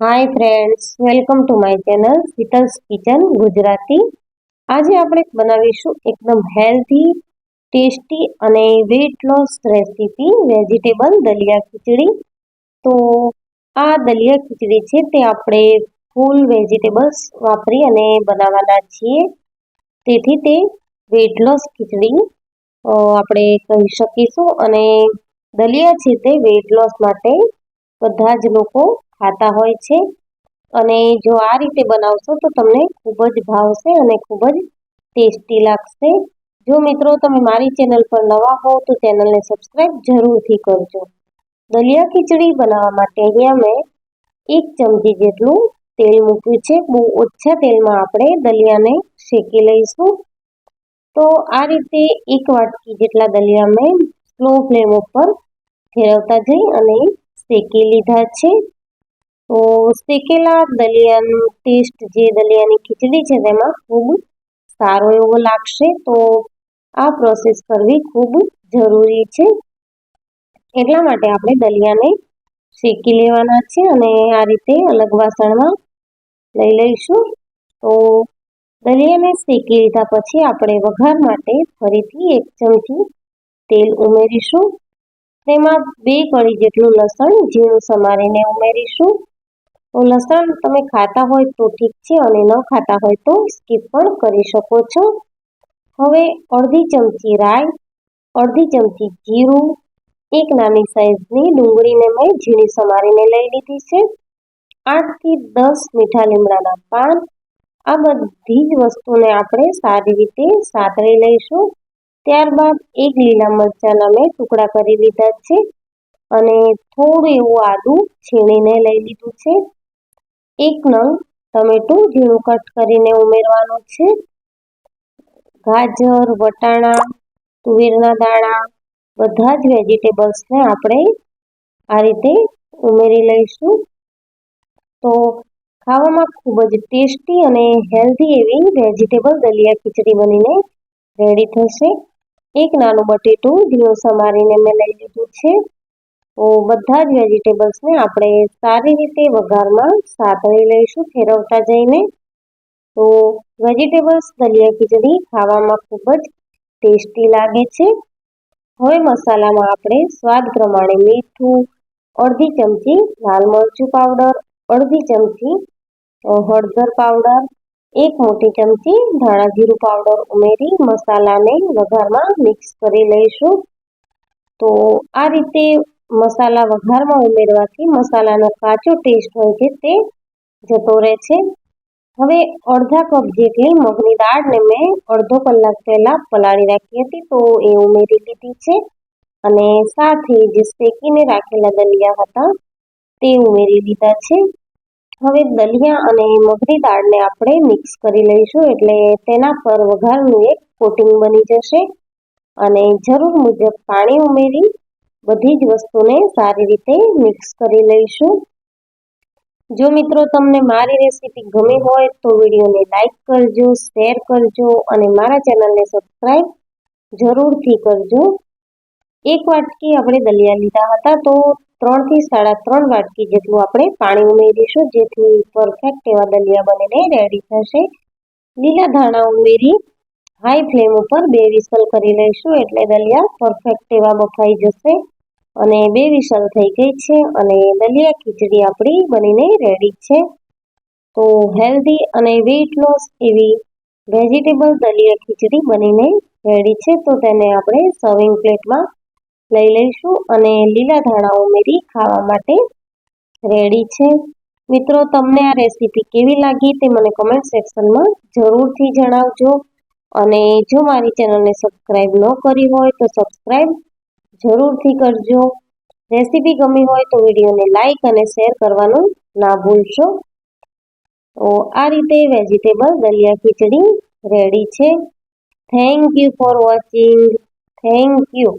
Hi friends welcome to my channel Sheetal's kitchen Gujarati આજે આપણે બનાવીશું એકદમ હેલ્ધી ટેસ્ટી અને weight loss recipe vegetable daliya khichdi. તો આ દલિયા ખીચડી છે તે આપણે ફૂલ વેજીટેબલ્સ વાપરી અને બનાવવાના છીએ. તેથી તે વેટ લોસ ખીચડી આપણે કહી શકીશું. અને દલિયા છે તે વેટ લોસ માટે બધા જ લોકો ખાતા હોય છે. અને જો આ રીતે બનાવશો તો તમને ખૂબ જ ભાવશે અને ખૂબ જ ટેસ્ટી લાગશે. જો મિત્રો તમે મારી ચેનલ પર નવા હો તો ચેનલને સબસ્ક્રાઈબ જરૂરથી કરજો. દલિયા ખીચડી બનાવવા માટે અહીંયા મેં એક ચમચી જેટલું તેલ મૂક્યું છે. બહુ ઓછા તેલમાં આપણે દલિયાને શેકી લઈશું. તો આ રીતે એક વાટકી જેટલા દલિયા મેં સ્લો ફ્લેમ ઉપર ફેરવતા જઈ અને શેકી લીધા છે. તો શેકેલા દલિયાનું ટેસ્ટ જે દલિયાની ખીચડી છે તેમાં ખૂબ સારો એવો લાગશે. તો આ પ્રોસેસ કરવી ખૂબ જરૂરી છે. એટલા માટે આપણે દલિયાને શેકી લેવાના છે અને આ રીતે અલગ વાસણમાં લઈ લઈશું. તો દલિયાને શેકી લીધા પછી આપણે વઘાર માટે ફરીથી એક ચમચી તેલ ઉમેરીશું. તેમાં બે કળી જેટલું લસણ જીરું સમારીને ઉમેરીશું. તો લસણ તમે ખાતા હોય તો ઠીક છે અને ન ખાતા હોય તો સ્કીપ પણ કરી શકો છો. હવે અડધી ચમચી રાઈ, અડધી ચમચી જીરું, એક નાની સાઈઝની ડુંગળીને મેં ઝીણી સમારીને લઈ લીધી છે. આઠથી દસ મીઠા લીમડાના પાન. આ બધી જ વસ્તુને આપણે સારી રીતે સાતરી લઈશું. ત્યારબાદ એક લીલા મરચાંના મેં ટુકડા કરી લીધા છે અને થોડું એવું આદું છીણીને લઈ લીધું છે. એક નંગ ટમેટું ઝીણું કટ કરીને ઉમેરવાનું છે. ગાજર, વટાણા, તુવેરના દાણા બધા જ વેજીટેબલ્સને આપણે આ રીતે ઉમેરી લઈશું. તો ખાવામાં ખૂબ જ ટેસ્ટી અને હેલ્ધી એવી વેજીટેબલ દલિયા ખીચડી બનીને રેડી થશે. એક નાનું બટેટું ઝીણું સમારીને મેં લઈ લીધું છે. બધા જ વેજીટેબલ્સને આપણે સારી રીતે વઘારમાં સાતળી લઈશું, ફેરવતા જઈને. તો વેજીટેબલ્સ દલિયા ખીચડી ખાવામાં ખૂબ જ ટેસ્ટી લાગે છે. હવે મસાલામાં આપણે સ્વાદ પ્રમાણે મીઠું, અડધી ચમચી લાલ મરચું પાવડર, અડધી ચમચી હળદર પાવડર, એક મોટી ચમચી ધાણા જીરું પાવડર ઉમેરી મસાલાને વઘારમાં મિક્સ કરી લઈશું. તો આ રીતે મસાલા વઘારમાં ઉમેરવાથી મસાલાનો કાચો ટેસ્ટ હોય છે તે જતો રહે છે. હવે અડધા કપ જેટલી મગની દાળને મેં અડધો કલાક પહેલાં પલાળી રાખી હતી તો એ ઉમેરી લીધી છે અને સાથે જે શેકીને રાખેલા દલિયા હતા તે ઉમેરી લીધા છે. હવે દલિયા અને મગની દાળને આપણે મિક્સ કરી લઈશું એટલે તેના પર વઘારનું એક કોટિંગ બની જશે અને જરૂર મુજબ પાણી ઉમેરી બધી જ વસ્તુને સારી રીતે મિક્સ કરી લઈશું. જો મિત્રો તમને મારી રેસીપી ગમી હોય તો વિડીયોને લાઇક કરજો શેર કરજો અને મારા ચેનલને સબસ્ક્રાઈબ જરૂરથી કરજો. એક વાટકી આપણે દલિયા લીધા હતા તો ત્રણથી સાડા ત્રણ વાટકી જેટલું આપણે પાણી ઉમેરીશું, જેથી પરફેક્ટ એવા દલિયા બનીને રેડી થશે. લીલા ધાણા ઉમેરી હાઈ ફ્લેમ ઉપર બે વિસલ કરી લઈશું એટલે દલિયા પરફેક્ટ એવા બફાઈ જશે. અને બે વિસલ થઈ ગઈ છે અને દલિયા ખીચડી આપણી બનીને રેડી છે. તો હેલ્ધી અને વેઇટ લોસ એવી વેજીટેબલ દલિયા ખીચડી બનીને રેડી છે. તો તેને આપણે સર્વિંગ પ્લેટમાં લઈ લઈશું અને લીલા ધાણા ઉમેરી ખાવા માટે રેડી છે. મિત્રો, તમને આ રેસીપી કેવી લાગી તે મને કમેન્ટ સેક્શનમાં જરૂરથી જણાવજો. અને જો મારી ચેનલને સબસ્ક્રાઈબ ન કરી હોય તો સબસ્ક્રાઈબ જરૂરથી કરજો. રેસીપી ગમી હોય તો વિડીયોને લાઇક અને શેર કરવાનું ના ભૂલશો. તો આ રીતે વેજીટેબલ દલિયા ખીચડી રેડી છે. Thank you for watching. Thank you.